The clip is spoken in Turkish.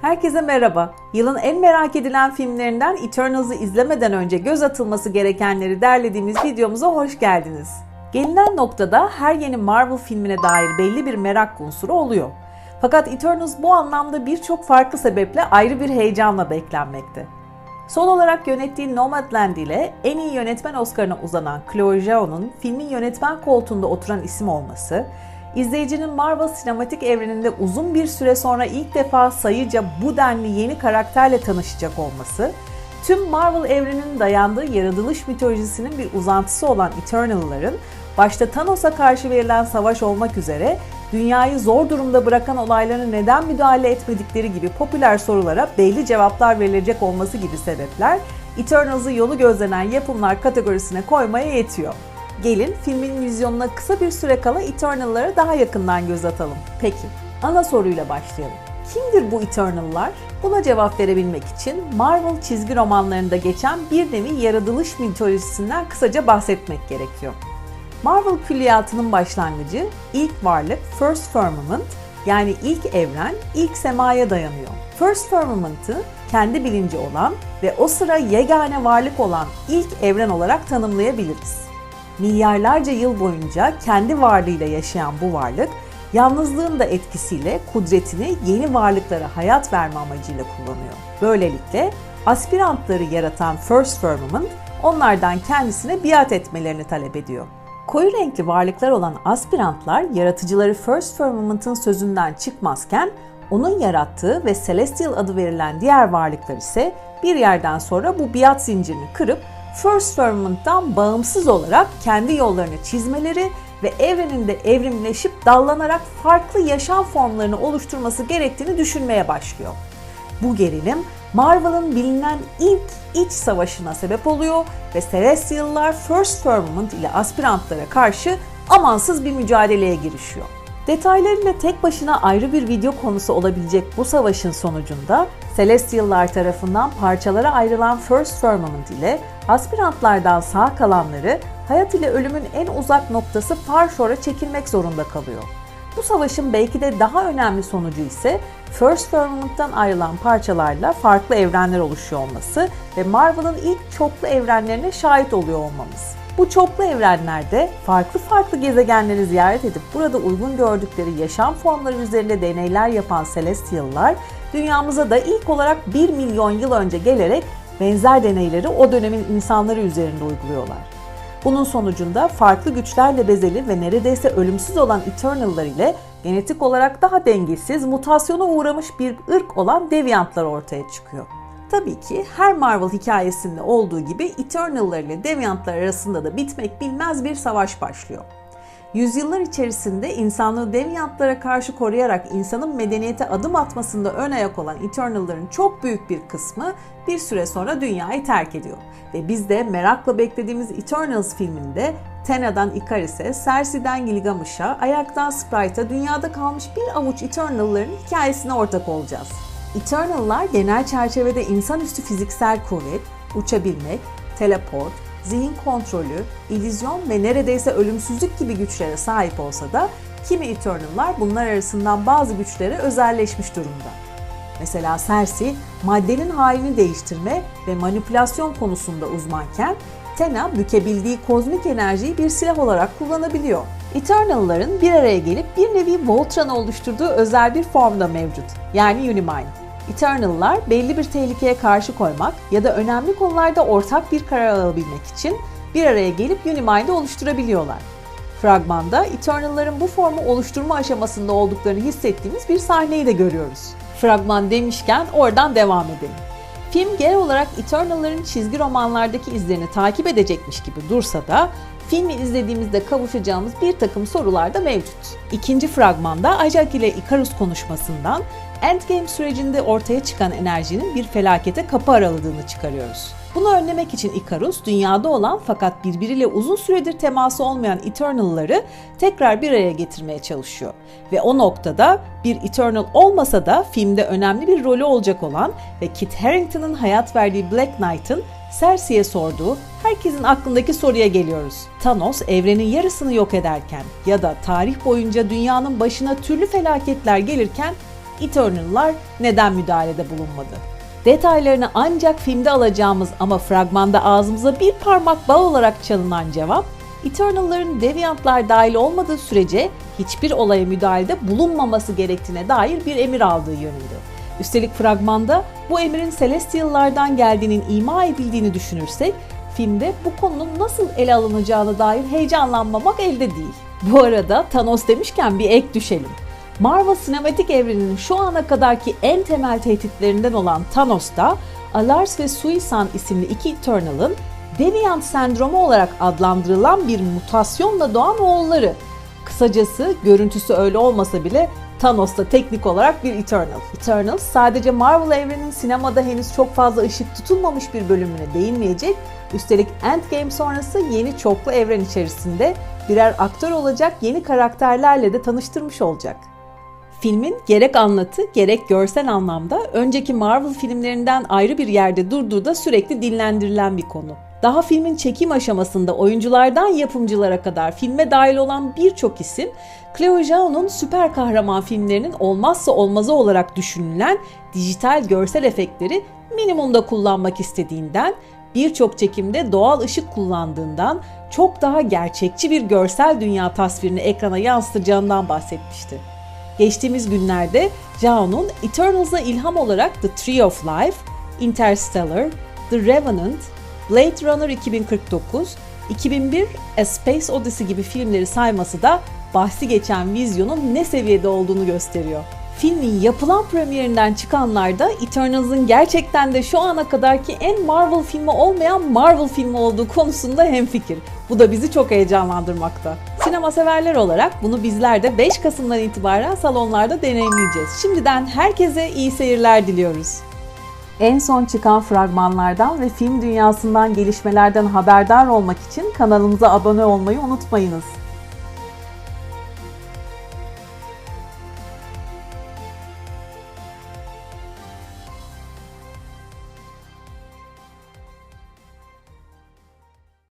Herkese merhaba. Yılın en merak edilen filmlerinden Eternals'ı izlemeden önce göz atılması gerekenleri derlediğimiz videomuza hoş geldiniz. Gelinen noktada her yeni Marvel filmine dair belli bir merak unsuru oluyor. Fakat Eternals bu anlamda birçok farklı sebeple ayrı bir heyecanla beklenmekte. Son olarak yönettiği Nomadland ile en iyi yönetmen Oscar'ına uzanan Chloe Zhao'nun filmin yönetmen koltuğunda oturan isim olması, izleyicinin Marvel sinematik evreninde uzun bir süre sonra ilk defa sayıca bu denli yeni karakterle tanışacak olması, tüm Marvel evreninin dayandığı yaratılış mitolojisinin bir uzantısı olan Eternal'ların başta Thanos'a karşı verilen savaş olmak üzere dünyayı zor durumda bırakan olaylarına neden müdahale etmedikleri gibi popüler sorulara belli cevaplar verilecek olması gibi sebepler Eternals'ı yolu gözlenen yapımlar kategorisine koymaya yetiyor. Gelin filmin vizyonuna kısa bir süre kala Eternal'lara daha yakından göz atalım. Peki, ana soruyla başlayalım. Kimdir bu Eternal'lar? Buna cevap verebilmek için Marvel çizgi romanlarında geçen bir nevi yaratılış mitolojisinden kısaca bahsetmek gerekiyor. Marvel külliyatının başlangıcı ilk varlık First Firmament yani ilk evren, ilk semaya dayanıyor. First Firmament'ı kendi bilinci olan ve o sıra yegane varlık olan ilk evren olarak tanımlayabiliriz. Milyarlarca yıl boyunca kendi varlığıyla yaşayan bu varlık, yalnızlığın da etkisiyle kudretini yeni varlıklara hayat verme amacıyla kullanıyor. Böylelikle aspirantları yaratan First Firmament onlardan kendisine biat etmelerini talep ediyor. Koyu renkli varlıklar olan aspirantlar yaratıcıları First Firmament'ın sözünden çıkmazken onun yarattığı ve Celestial adı verilen diğer varlıklar ise bir yerden sonra bu biat zincirini kırıp First Firmament'tan bağımsız olarak kendi yollarını çizmeleri ve evreninde evrimleşip dallanarak farklı yaşam formlarını oluşturması gerektiğini düşünmeye başlıyor. Bu gerilim Marvel'ın bilinen ilk iç savaşına sebep oluyor ve Celestial'lar First Firmament ile aspirantlara karşı amansız bir mücadeleye girişiyor. Detaylarıyla tek başına ayrı bir video konusu olabilecek bu savaşın sonucunda Celestial'lar tarafından parçalara ayrılan First Firmament ile aspirantlardan sağ kalanları hayat ile ölümün en uzak noktası Farshor'a çekilmek zorunda kalıyor. Bu savaşın belki de daha önemli sonucu ise First Firmament'tan ayrılan parçalarla farklı evrenler oluşuyor olması ve Marvel'ın ilk çoklu evrenlerine şahit oluyor olmamız. Bu çoklu evrenlerde farklı farklı gezegenleri ziyaret edip burada uygun gördükleri yaşam formları üzerinde deneyler yapan Celestial'lar dünyamıza da ilk olarak 1 milyon yıl önce gelerek benzer deneyleri o dönemin insanları üzerinde uyguluyorlar. Bunun sonucunda farklı güçlerle bezeli ve neredeyse ölümsüz olan Eternal'lar ile genetik olarak daha dengesiz, mutasyona uğramış bir ırk olan Deviant'lar ortaya çıkıyor. Tabii ki her Marvel hikayesinde olduğu gibi Eternal'lar ile Deviant'lar arasında da bitmek bilmez bir savaş başlıyor. Yüzyıllar içerisinde insanlığı Deviant'lara karşı koruyarak insanın medeniyete adım atmasında ön ayak olan Eternal'ların çok büyük bir kısmı bir süre sonra dünyayı terk ediyor. Ve biz de merakla beklediğimiz Eternals filminde Tena'dan Icaris'e, Cersei'den Gilgamesh'a, Ayak'tan Sprite'a dünyada kalmış bir avuç Eternal'ların hikayesine ortak olacağız. Eternal'lar genel çerçevede insanüstü fiziksel kuvvet, uçabilmek, teleport, zihin kontrolü, illüzyon ve neredeyse ölümsüzlük gibi güçlere sahip olsa da kimi Eternal'lar bunlar arasından bazı güçlere özelleşmiş durumda. Mesela Cersei maddenin halini değiştirme ve manipülasyon konusunda uzmanken Tena bükebildiği kozmik enerjiyi bir silah olarak kullanabiliyor. Eternal'ların bir araya gelip bir nevi Voltron oluşturduğu özel bir formda mevcut. Yani Unimind. Eternal'lar belli bir tehlikeye karşı koymak ya da önemli konularda ortak bir karar alabilmek için bir araya gelip Unimind'i oluşturabiliyorlar. Fragmanda Eternal'ların bu formu oluşturma aşamasında olduklarını hissettiğimiz bir sahneyi de görüyoruz. Fragman demişken oradan devam edelim. Film genel olarak Eternal'ların çizgi romanlardaki izlerini takip edecekmiş gibi dursa da filmi izlediğimizde kavuşacağımız bir takım sorular da mevcut. İkinci fragmanda Ajak ile Icarus konuşmasından Endgame sürecinde ortaya çıkan enerjinin bir felakete kapı araladığını çıkarıyoruz. Bunu önlemek için Icarus, dünyada olan fakat birbiriyle uzun süredir teması olmayan Eternal'ları tekrar bir araya getirmeye çalışıyor. Ve o noktada bir Eternal olmasa da filmde önemli bir rolü olacak olan ve Kit Harington'ın hayat verdiği Black Knight'ın Cersei'ye sorduğu herkesin aklındaki soruya geliyoruz. Thanos evrenin yarısını yok ederken ya da tarih boyunca dünyanın başına türlü felaketler gelirken Eternal'lar neden müdahalede bulunmadı? Detaylarını ancak filmde alacağımız ama fragmanda ağzımıza bir parmak bal olarak çalınan cevap, Eternal'ların Deviantlar dahil olmadığı sürece hiçbir olaya müdahalede bulunmaması gerektiğine dair bir emir aldığı yönünde. Üstelik fragmanda bu emirin Celestial'lardan geldiğinin ima edildiğini düşünürsek, filmde bu konunun nasıl ele alınacağına dair heyecanlanmamak elde değil. Bu arada Thanos demişken bir ek düşelim. Marvel sinematik evreninin şu ana kadarki en temel tehditlerinden olan Thanos'ta Alars ve Suisan isimli iki Eternal'ın Deviant sendromu olarak adlandırılan bir mutasyonla doğan oğulları. Kısacası görüntüsü öyle olmasa bile Thanos da teknik olarak bir Eternal. Eternals sadece Marvel evreninin sinemada henüz çok fazla ışık tutulmamış bir bölümüne değinmeyecek, üstelik Endgame sonrası yeni çoklu evren içerisinde birer aktör olacak yeni karakterlerle de tanıştırmış olacak. Filmin gerek anlatı gerek görsel anlamda önceki Marvel filmlerinden ayrı bir yerde durduğu da sürekli dinlendirilen bir konu. Daha filmin çekim aşamasında oyunculardan yapımcılara kadar filme dahil olan birçok isim Chloe Zhao'nun süper kahraman filmlerinin olmazsa olmazı olarak düşünülen dijital görsel efektleri minimumda kullanmak istediğinden, birçok çekimde doğal ışık kullandığından çok daha gerçekçi bir görsel dünya tasvirini ekrana yansıtacağından bahsetmişti. Geçtiğimiz günlerde Zhao'nun Eternals'a ilham olarak The Tree of Life, Interstellar, The Revenant, Blade Runner 2049, 2001 A Space Odyssey gibi filmleri sayması da bahsi geçen vizyonun ne seviyede olduğunu gösteriyor. Filmin yapılan premierinden çıkanlar da Eternals'ın gerçekten de şu ana kadarki en Marvel filmi olmayan Marvel filmi olduğu konusunda hemfikir. Bu da bizi çok heyecanlandırmakta. Sinema severler olarak bunu bizler de 5 Kasım'dan itibaren salonlarda deneyimleyeceğiz. Şimdiden herkese iyi seyirler diliyoruz. En son çıkan fragmanlardan ve film dünyasından gelişmelerden haberdar olmak için kanalımıza abone olmayı unutmayınız.